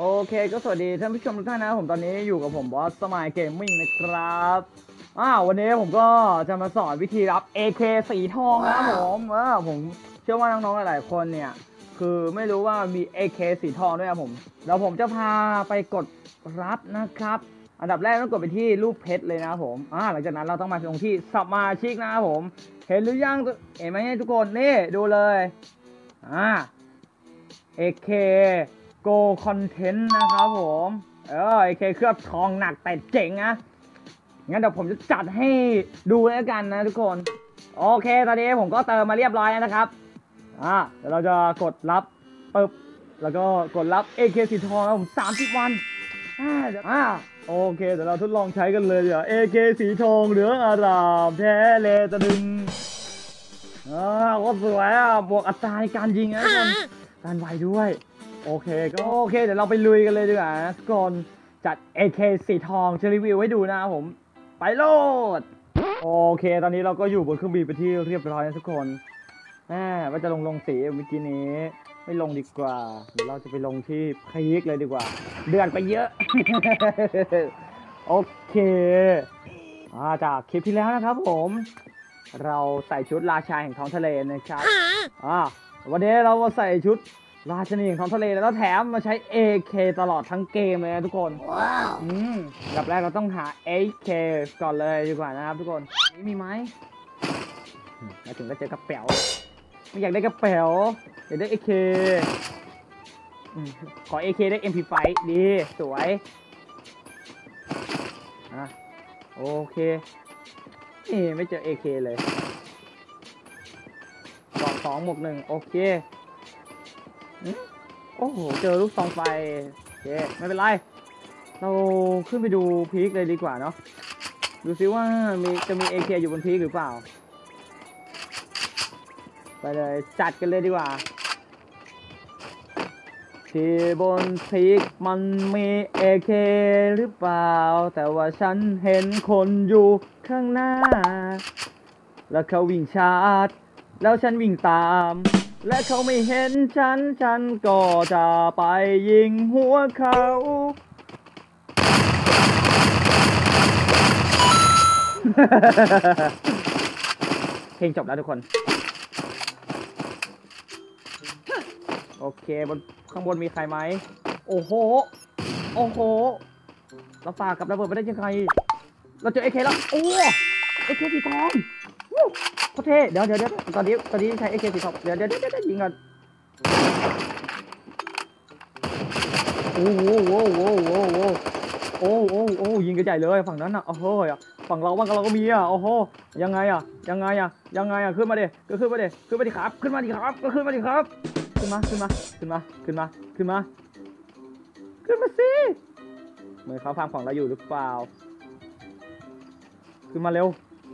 โอเคก็สวัสดีท่านผู้ชมทุกท่านนะผมตอนนี้อยู่กับผมบอสสมายเกมมิ่งนะครับอ้าววันนี้ผมก็จะมาสอนวิธีรับ AK สีทองนะผมเออผมเชื่อว่าน้องๆหลายๆคนเนี่ยคือไม่รู้ว่ามี AK สีทองด้วยครับผมแล้วผมจะพาไปกดรับนะครับ อันดับแรกต้องกดไปที่รูปเพชรเลยนะผมอ่าหลังจากนั้นเราต้องมาตรงที่สมาชิกนะผมเห็นหรือยังเห็นไหมทุกคนนี่ดูเลยอ่า AK Go Content นะครับผม เออ AK เคลือบทองหนักแต่เจ๋งนะ งั้นเดี๋ยวผมจะจัดให้ดูแล้วกันนะทุกคน โอเคตอนนี้ผมก็เติมมาเรียบร้อยแล้วนะครับ อ่าเดี๋ยวเราจะกดรับปึ๊บ แล้วก็กดรับ AK สีทองนะผม30วัน อ่าเดี๋ยวอ่าโอเคเดี๋ยวเราทดลองใช้กันเลยเดี๋ยว AK สีทองเหลืองอารามแท้เลตะดึงอ่าก็สวยอะบวกอัตราในการยิงนะทุกคนการไวด้วย โอเคก็โอเค เดี๋ยวเราไปลุยกันเลยดีกว่านะทุกคนจัด AK สีทองจะรีวิวให้ดูนะครับผม ไปโลด โอเค ตอนนี้เราก็อยู่บนเครื่องบินไปที่เรียบร้อยนะทุกคนแหมว่าจะลงลงสีเมื่อกี้นี้ ไม่ลงดีกว่าเดี๋ยวเราจะไปลงที่พีคเลยดีกว่า เดือนไปเยอะ โอเคอาจากคลิปที่แล้วนะครับผม เราใส่ชุดราชาแห่งท้องทะเลนะครับอ่าวันนี้เรามาใส่ชุด ราชนีแห่งท้องทะเลแล้วแถมมาใช้ AK ตลอดทั้งเกมเลยนะทุกคนว้าวอืมอันดับแรกเราต้องหา AK ก่อนเลยดีกว่านะครับทุกคนนี่มีไหมอืมมาถึงก็เจอกระเป๋าไม่อยากได้กระเป๋าอยากได้ AK อืมขอ AK ได้ MP5 ดีสวยอะโอเคนี่ไม่เจอ AK เลยสองสองหมวกหนึ่งโอเคอืม โอ้โห เจอลูกซองไฟโอเคไม่เป็นไร เราขึ้นไปดูพีคเลยดีกว่าเนาะ ดูซิว่ามีจะมี AK อยู่บนพีคหรือเปล่า ไปเลยจัดกันเลยดีกว่า ที่บนพีคมันมี AK หรือเปล่า แต่ว่าฉันเห็นคนอยู่ข้างหน้า แล้วเขาวิ่งชาร์จแล้วฉันวิ่งตาม และเขาไม่เห็นฉัน ฉันก็จะไปยิงหัวเขา เพลงจบแล้วทุกคน โอเคบนข้างบนมีใครไหม โอ้โห โอ้โห เราฝากกับระเบิดไปได้ยังไง เราเจอเอเคแล้ว โอ้เอเคสีทอง ตรเท่เดี๋ยวเดี๋ยวเดี๋ยวตอนนี้ตอนนี้ใช้เอเคสีทองเดี๋ยวเดี๋ยวเดี๋ยวเดี๋ยวยิงก่อนโอ้โหโอ้โหโอ้โหโอ้โหโอ้โหโอ้โหยิงกระจายเลยฝั่งนั้นอะโอ้โหฝั่งเราบ้างเราก็มีอะโอ้โหยังไงอะยังไงอะยังไงอะขึ้นมาดิก็ขึ้นมาดิขึ้นมาดิครับ ขึ้นมาดิครับ ก็ขึ้นมาดิครับ ขึ้นมาขึ้นมาขึ้นมาขึ้นมาขึ้นมาขึ้นมาสิเหมือนเขาฟังของเราอยู่หรือเปล่า ขึ้นมาเร็ว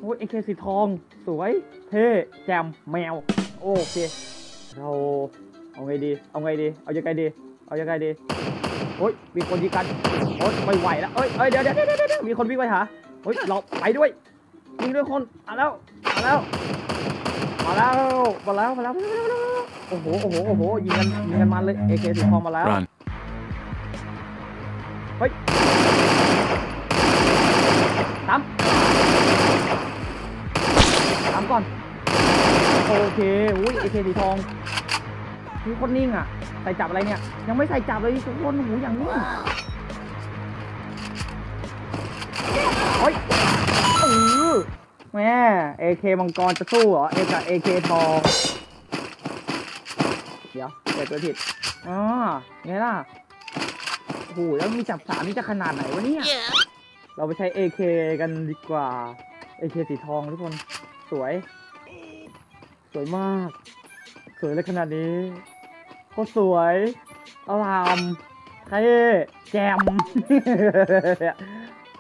โอ้ยเอเคสีทอง สวย เท่ แจมแมว โอเค เราเอาไงดี เอาไงดี เอายังไงดี เอายังไงดี โอ้ย มีคนยิงกันโอ้ยไม่ไหวแล้วเอ้ยเอ้ย เดี๋ยวเดี๋ยวเดี๋ยวเดี๋ยวมีคนวิ่งไปหาเฮ้ย เราไปด้วยวิ่งด้วยคนมาแล้วมาแล้วมาแล้ว มาแล้ว มาแล้ว มาแล้ว มาแล้ว โอ้โห โอ้โห โอ้โห ยิงกัน ยิงกันมันเลยเอเคสีทองมาแล้ว Run. เฮ้ย อเคอุ้ยเอเคสีทองนี่โคนนิ่งอะ ใส่จับอะไรเนี่ย ยังไม่ใส่จับเลยทุกคนหูอย่างนิ่งเฮ้ยเออแม่เอเคมังกรจะสู้เหรอ เอกับเอเคทอง เดี๋ยวเปิดตัวผิดอ๋อไงล่ะโอ้โหแล้วมีจับสามนี่จะขนาดไหนวะเนี่ย Yeah. เราไปใช้ AK กันดีกว่า AK สีทองทุกคน สวย สวยมาก สวยเลยขนาดนี้โคตรสวยอลามเท่แจม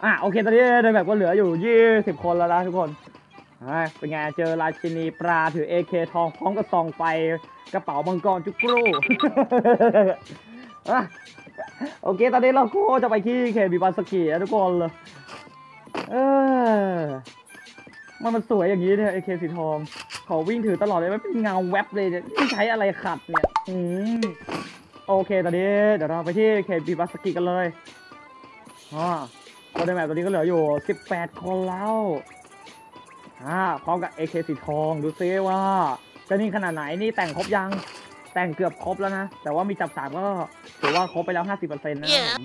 อะโอเคตอนนี้ในแบบก็เหลืออยู่ 20 คนแล้วนะทุกคนเป็นไงเจอราชินีปลาถือ AK ทองพร้อมกับซองไฟกระเป๋ามังกรจุกรูโอเค ตอนนี้เราก็จะไปที่เคบิบัสกีนะทุกคนเลยเออมันมันสวยอย่างนี้เนี่ยไอเคสีทอง ขอวิ่งถือตลอดเลยไม่เป็นเงาแวบเลยเนี่ยนี่ใช้อะไรขัดเนี่ยอืมโอเคตอนนี้เดี๋ยวเราไปที่เขตบีบัสกิกันเลยอ่าคนในแมปตอนนี้ก็เหลืออยู่ 18 คนแล้วอ่าพร้อมกับ AK สีทองดูซิว่าจะนี่ขนาดไหนนี่แต่งครบยังแต่งเกือบครบแล้วนะ แต่ว่ามีจับสามก็ถือว่าครบไปแล้ว 50%นะครับผม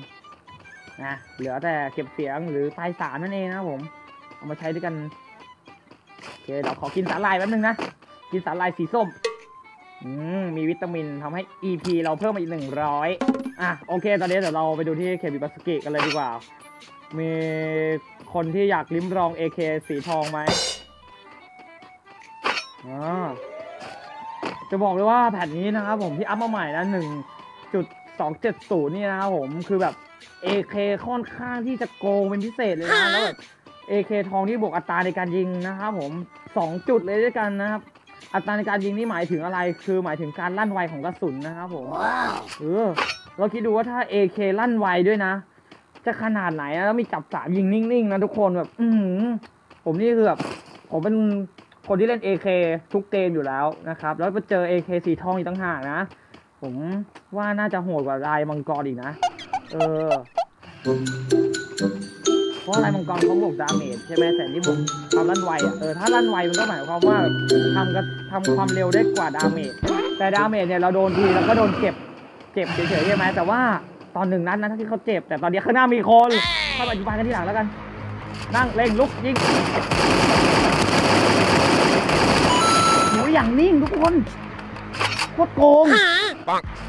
นะเหลือแต่เก็บเสียงหรือปลายสารนั่นเองนะครับผม เอามาใช้ด้วยกันโอ เคเดี๋ยวขอกินสาหร่ายแป๊บนึงนะ กินสาหร่ายสีส้ม อืม มีวิตามินทำให้ EP เราเพิ่มมาอีกหนึ่งร้อยอะ โอเค ตอนนี้เดี๋ยวเราไปดูที่เคบิบัสกิกันเลยดีกว่า มีคนที่อยากลิ้มลอง AK สีทองไหมอ่าจะบอกเลยว่าแผ่นนี้นะครับผมที่อัพมาใหม่นะหนึ่งจุดสองเจ็ดศูนย์นี่นะครับผมคือแบบ AK ค่อนข้างที่จะโกงเป็นพิเศษเลยนะแล้วแบบ AK ทองที่บวกอัตราในการยิงนะครับผมสองจุดเลยด้วยกันนะครับ อัตราในการยิงนี่หมายถึงอะไร คือหมายถึงการลั่นไวของกระสุนนะครับผมเออเราคิดดูว่าถ้า AK ลั่นไวด้วยนะ จะขนาดไหนนะแล้วมีจับสามยิงนิ่งๆนะทุกคนแบบ อือหือผมนี่คือแบบผมเป็นคนที่เล่น AK ทุกเกมอยู่แล้วนะครับ แล้วไปเจอ AK สีทองอีกต่างหากนะ ผมว่าน่าจะโหดกว่าลายมังกรอีกนะ เออเพ ราะลายมังกรเขาบวกดาเมจใช่ไหมแต่นี่บวกความลั่นไวอะเออถ้าลั่นไวมันก็หมายความว่าทำกับทำความเร็วได้กว่าดาเมจแต่ดาเมจเนี่ยเราโดนทีแล้วก็โดนเจ็บเจ็บเฉยๆใช่ไหมแต่ว่าตอนหนึ่งนัดนะที่เขาเจ็บ แต่ตอนนี้ข้างหน้ามีคนเข้าปัจจุบันกันที่หลังแล้วกัน นั่งเล็งลุกยิงหนูอย่างนิ่งทุกคนโคตรโกงประกอบเอาหนึ่ง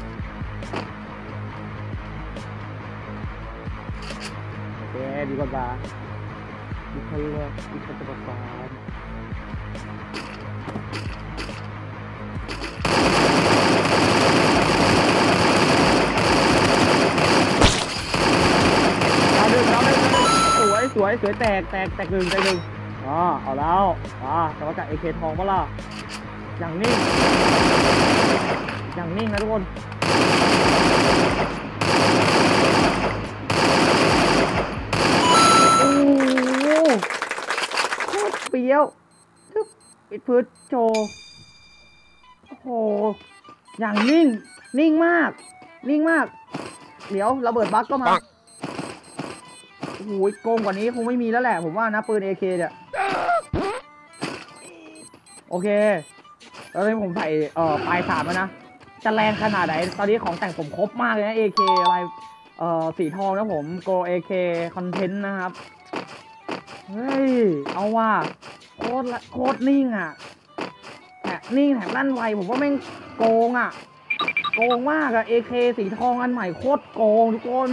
เอาหนึ่งเอาหนึ่งสวยสวยสวยแตกแตกแตกหนึ่งแตกหนึ่งอ๋อเอาแล้วอ่าแต่ว่าจากเอเคทองปะล่ะอย่างนิ่งอย่างนิ่งนะทุกคน โอ้โหโคตรเปรี้ยวทึบ พื้นโชว์โอ้โห อย่างนิ่ง นิ่งมาก นิ่งมาก เดี๋ยวระเบิดบั๊กก็มา โอ้โหโกงกว่านี้คงไม่มีแล้วแหละ ผมว่านะปืน AK เนี่ย โอเคแล้วนี้ผมใส่เอ่อปลายสามแล้วนะ จะแรงขนาดไหน ตอนนี้ของแต่งผมครบมากเลยนะ AK อะไรเอ่อสีทองนะผม Go AK Content นะครับ เฮ้ย เอาว่า โคตรละโคตรนิ่งอะแถมนิ่งแถมลั่นไวผมว่าแม่งโกงอะ โกงมากอะ AK สีทองอันใหม่โคตรโกงทุกคน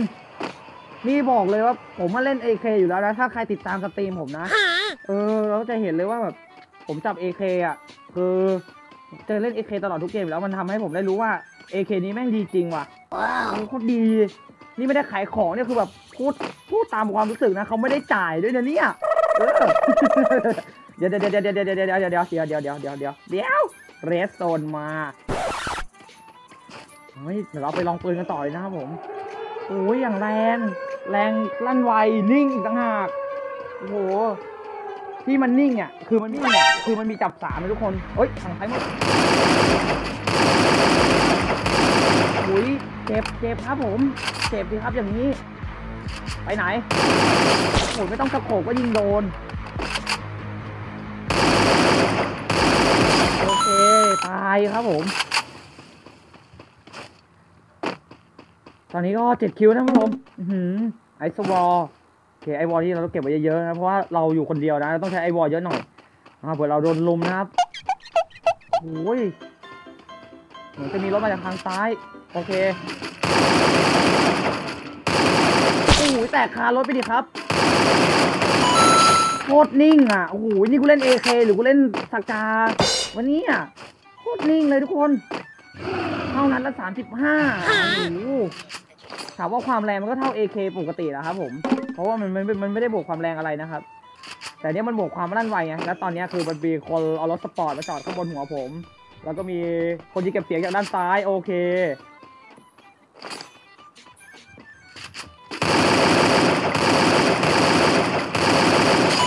นี่บอกเลยว่าผมมาเล่น AK อยู่แล้วนะ ถ้าใครติดตามสตรีมผมนะ เออ เราจะเห็นเลยว่าแบบ ผมจับ AK อะ คือจอเล่น AK ตลอดทุกเกมแล้วมันทำให้ผมได้รู้ว่า AK นี้แม่งดีจริงว่ะโอ้โคตรดี นี่ไม่ได้ขายของเนี่ยคือแบบพูดพูดตามความรู้สึกนะเขาไม่ได้จ่ายด้วยนะเนี่ยเออ เดี๋ยวเดี๋ยวเดี๋ยวเดี๋ยวเดี๋ยวเดี๋ยวเดี๋ยวเดี๋ยวเดี๋ยวเดี๋ยวเดี๋ยวเดี๋ยวเดี๋ยวเดี๋ยวเรสโซนมาเฮ้ยเดี๋ยวเราไปลองปืนกันต่อเลยนะครับผมโอ้ยอย่างแรง แรงลั่นไวนิ่งอีกต่างหากโอ้โหที่มันนิ่งอะคือมันนิ่งอะคือมันมีจับสามนะทุกคนเฮ้ยทางซ้ายมืออุ้ยเจ็บเจ็บครับผมเจ็บดีครับอย่างนี้ ไปไหนโอ้ยไม่ต้องสะโขกก็ยิงโดนายครับผม ตอนนี้ก็เจ็ดคิวนะท่านผู้ชมอื้อหือไอซ์วอลโอเคไอวอลที่เราต้องเก็บไว้เยอะๆนะ เพราะว่าเราอยู่คนเดียวนะเราต้องใช้ไอวอลเยอะหน่อยอ่าเผื่อเราโดนลุมนะครับโอ้ยเหมือนจะมีรถมาจากทางซ้าย โอเคโอ้โหแตกคารถไปดิครับโคตรนิ่งอะ โอ้โห นี่กูเล่น AK หรือกูเล่นสกา วันนี้อะ ตรนิ่งเลยทุกคนเท่านั้นละสามสิบห้าโอ้โหถามว่าความแรงมันก็เท่า AK ปกติแหละครับ ผม เพราะว่ามันมันมันไม่ได้บวกความแรงอะไรนะครับ แต่เนี้ยมันบวกความลั่นไวไงแล้วตอนเนี้ยคือมันมีคนเอารถสปอร์ตมาจอดข้างบนหัวผม แล้วก็มีคนที่เก็บเสียงจากด้านซ้ายโอเค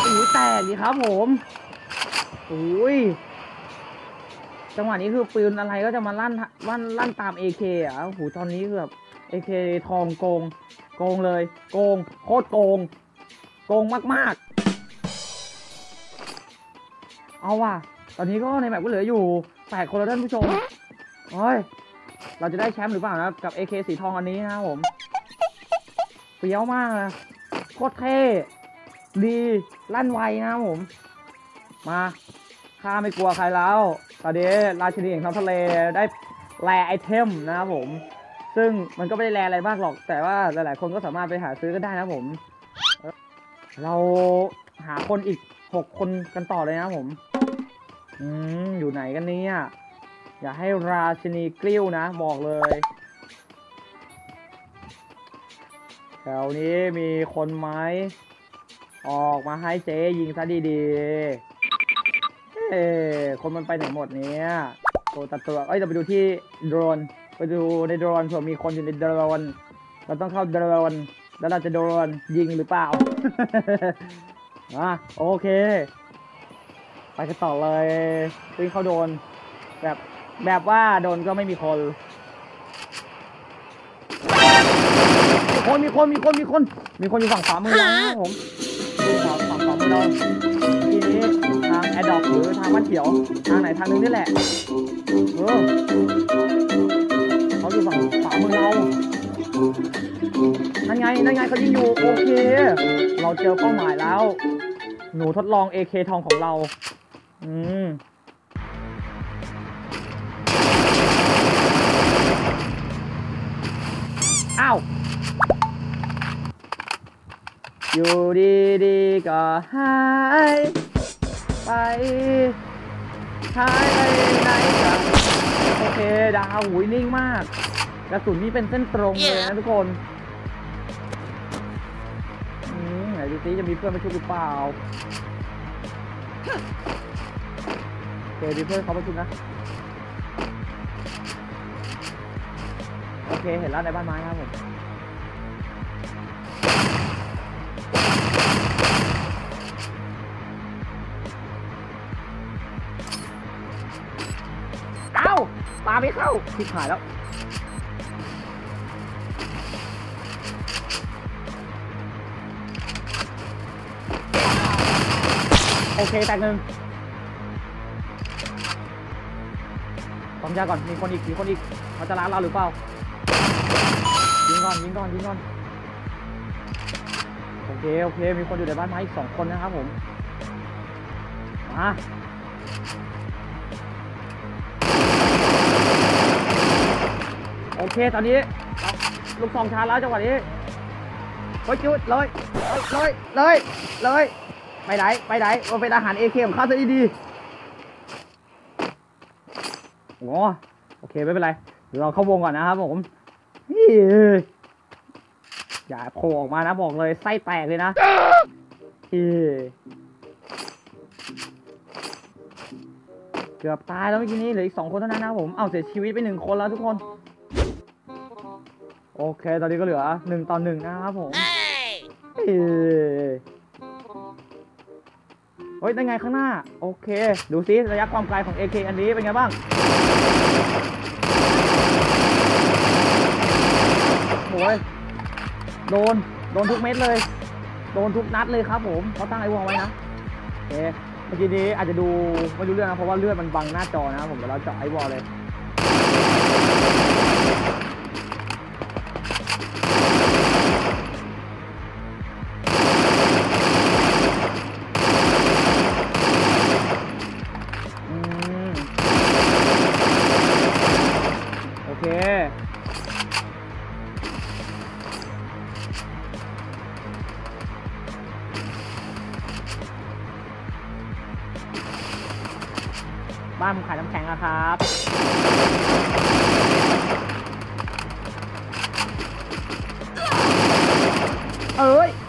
โอ้ยแตกดีครับผมโอ้ย จังหวะนี้คือปืนอะไรก็จะมาลั่นลั่นลั่นตาม AK อะโอ้โหตอนนี้คือแบบ AK ทองโกง โกงเลย โกง โคตรโกง โกงมากๆ เอาว่ะ ตอนนี้ก็ในแมปก็เหลืออยู่แปดคนแล้วท่านผู้ชมเฮ้ย เราจะได้แชมป์หรือเปล่านะกับ AK สีทองอันนี้นะผมเปรี้ยวมากนะโคตรเท่ดีลั่นไวนะผม มาข้าไม่กลัวใครแล้ว ตอนนี้ราชินีแห่งท้องทะเลได้แรไอเทมนะครับผม ซึ่งมันก็ไม่ได้แรอะไรมากหรอก แต่ว่าหลาย ๆ คนก็สามารถไปหาซื้อกันได้นะครับผม เราหาคนอีกหกคนกันต่อเลยนะครับผม อืม อยู่ไหนกันเนี่ย อย่าให้ราชินีกลิ้วนะ บอกเลย แถวนี้มีคนไหม ออกมาให้เจ๊ยิงซะดี ๆ คนมันไปไหนหมดเนี่ยตัวตัดตัว เอ้ยเราไปดูที่โดรน ไปดูในโดรนเผื่อมีคนอยู่ในโดรน เราต้องเข้าโดรน แล้วเราจะโดนยิงหรือเปล่าอะโอเค ไปกันต่อเลยวิ่งเข้าโดน แบบแบบว่าโดนก็ไม่มีคน มีคนมีคนมีคนมีคนมีคนอยู่ฝั่งขวามือเรานะผมฝั่งฝั่งขวามือเรา แอดดอปหรือทางบ้านเขียว ทางไหนทางนึงนี่แหละ เออเขาอยู่ฝั่งขวามือเรา นั่นไง นั่นไงเขายิงอยู่ โอเค เราเจอเป้าหมายแล้ว หนูทดลอง AK ทองของเรา อืมอ้าว อยู่ดีๆก็หาย ไปหายไปไหนกันโอเค ดาวหุยนิ่งมาก กระสุนนี่เป็นเส้นตรงเลยนะทุกคนอืมไหนดูซิจะมีเพื่อนมาช่วยหรือเปล่าโอเคมีเพื่อนเขามาช่วยนะ โอเค เห็นแล้วในบ้านไม้ครับผม ไม่เข้าทิพหายแล้ว โอเคแตกหนึ่งความยาก่อน มีคนอีก มีคนอีกเขาจะล้านเราหรือเปล่า ยิงก่อน ยิงก่อน ยิงก่อน โอเค โอเค มีคนอยู่ในบ้านไม้อีกสองคนนะครับผม มา โอเค ตอนนี้ลูกสองชาร์จแล้วจังหวะนี้เฮ้ยจุดเลยเลยเลยเลยไปไหนไปไหนมันเป็นอาหารเอเคของข้าซะดีๆโอ้โอเคไม่เป็นไรเดี๋ยวเราเข้าวงก่อนนะครับผมนี่อย่าโผล่ออกมานะบอกเลยไส้แตกเลยนะอีเกือบตายแล้วเมื่อกี้นี้เหลืออีกสองคนเท่านั้นนะครับผมเอาเสียชีวิตไปหนึ่งคนแล้วทุกคน โอเค ตอนนี้ก็เหลือหนึ่งต่อหนึ่งนะครับผมเอ้ยเฮ้ยได้ไงข้างหน้า โอเค ดูซิระยะความไกลของ AK อันนี้เป็นไงบ้าง โอ้ย โดน โดนทุกเม็ดเลย โดนทุกนัดเลยครับผมเขาตั้งไอวอลไว้นะโอเคเมื่อกี้นี้อาจจะดูไม่รู้เรื่องนะ เพราะว่าเลือดมันบังหน้าจอนะครับผมเดี๋ยวเราเจาะไอวอลเลย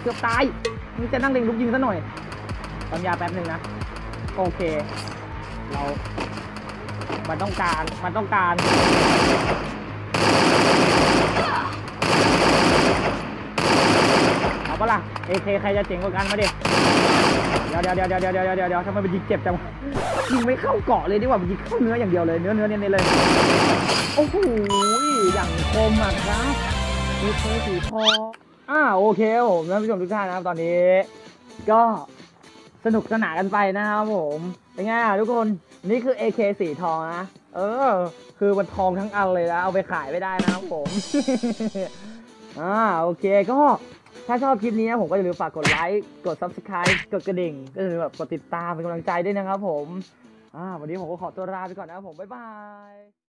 เกือบตายมึงจะนั่งเล็งลูกยิงซะหน่อยปั๊มยาแป๊บหนึ่งนะ โอเค เรา มันต้องการ มันต้องการ เอาปะล่ะ AK ใครจะเจ๋งกว่ากันมาดิ เดี๋ยวเดี๋ยวเดี๋ยวเดี๋ยวเดี๋ยวเดี๋ยวเดี๋ยวทำไมมันยิงเจ็บจังยิงไม่เข้าเกาะเลยดีกว่ามันยิงเข้าเนื้ออย่างเดียวเลย เนื้อเนื้อเน้นเลย โอ้โห อย่างคมอะครับมีเคสีทอง อ่าโอเคครับผมท่านผู้ชมทุกท่านนะครับตอนนี้ ก็สนุกสนานกันไปนะครับผมเป็นไงอะทุกคนนี่คือ AK สีทองนะเออ คือมันทองทั้งอันเลยนะเอาไปขายไม่ได้นะครับผมอ่าโอเคก็ถ้าชอบคลิปนี้นะผมก็อย่าลืมฝากกดไลค์กด subscribe กดกระดิ่ง ก็คือแบบกดติดตามเป็นกำลังใจด้วยนะครับผมอ่าวันนี้ผมก็ขอตัวลาไปก่อนนะครับผมบ๊ายบาย